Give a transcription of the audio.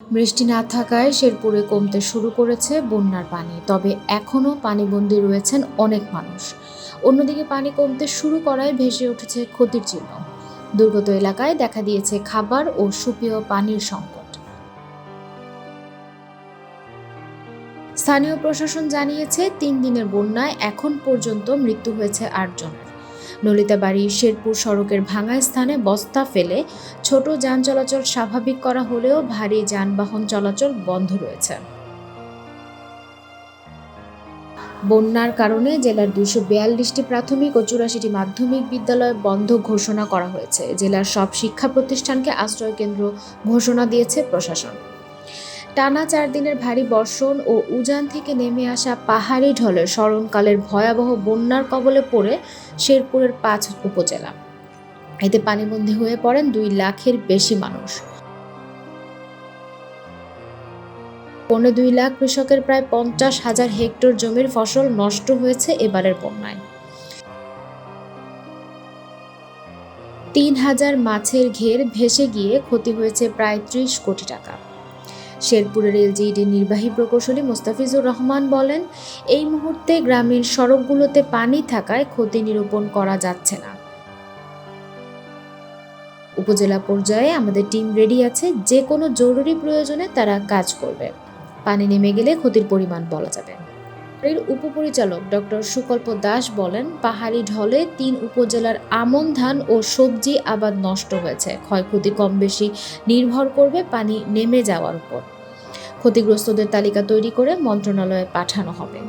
বৃষ্টি না থাকায় শেরপুরে কমতে শুরু করেছে বন্যার পানি, তবে এখনও পানিবন্দী রয়েছেন অনেক মানুষ। অন্যদিকে পানি কমতে শুরু করায় ভেসে উঠেছে ক্ষতির চিহ্ন। দুর্গত এলাকায় দেখা দিয়েছে খাবার ও সুপেয় পানির সংকট। স্থানীয় প্রশাসন জানিয়েছে, তিন দিনের বন্যায় এখন পর্যন্ত মৃত্যু হয়েছে আটজনের। নলিতাবাড়ি শেরপুর সড়কের ভাঙা স্থানে বস্তা ফেলে ছোট যান চলাচল স্বাভাবিক করা হলেও ভারী যানবাহন চলাচল বন্ধ রয়েছে। বন্যার কারণে জেলার দুইশো বিয়াল্লিশটি প্রাথমিক ও চুরাশিটি মাধ্যমিক বিদ্যালয় বন্ধ ঘোষণা করা হয়েছে। জেলার সব শিক্ষা প্রতিষ্ঠানকে আশ্রয় কেন্দ্র ঘোষণা দিয়েছে প্রশাসন। টানা চার দিনের ভারী বর্ষণ ও উজান থেকে নেমে আসা পাহাড়ি ঢলের স্মরণকালের ভয়াবহ বন্যার কবলে পড়ে শেরপুরের পাঁচ উপজেলা। এতে পানিবন্দী হয়ে পড়েন দুই লাখের বেশি মানুষ। পৌনে দুই লাখ কৃষকের প্রায় পঞ্চাশ হাজার হেক্টর জমির ফসল নষ্ট হয়েছে এবারের বন্যায়। তিন হাজার মাছের ঘের ভেসে গিয়ে ক্ষতি হয়েছে প্রায় ত্রিশ কোটি টাকা। শেরপুরের এলজিইডি নির্বাহী প্রকৌশলী মোস্তাফিজুর রহমান বলেন, এই মুহূর্তে গ্রামের সড়কগুলোতে পানি থাকায় ক্ষতি নিরূপণ করা যাচ্ছে না। উপজেলা পর্যায়ে আমাদের টিম রেডি আছে, যে কোনো জরুরি প্রয়োজনে তারা কাজ করবে। পানি নেমে গেলে ক্ষতির পরিমাণ বলা যাবে। এর উপপরিচালক ডক্টর সুকল্প দাস বলেন, পাহাড়ি ঢলে তিন উপজেলার আমন ধান ও সবজি আবাদ নষ্ট হয়েছে। ক্ষয়ক্ষতি কম বেশি নির্ভর করবে পানি নেমে যাওয়ার উপর। ক্ষতিগ্রস্তদের তালিকা তৈরি করে মন্ত্রণালয়ে পাঠানো হবে।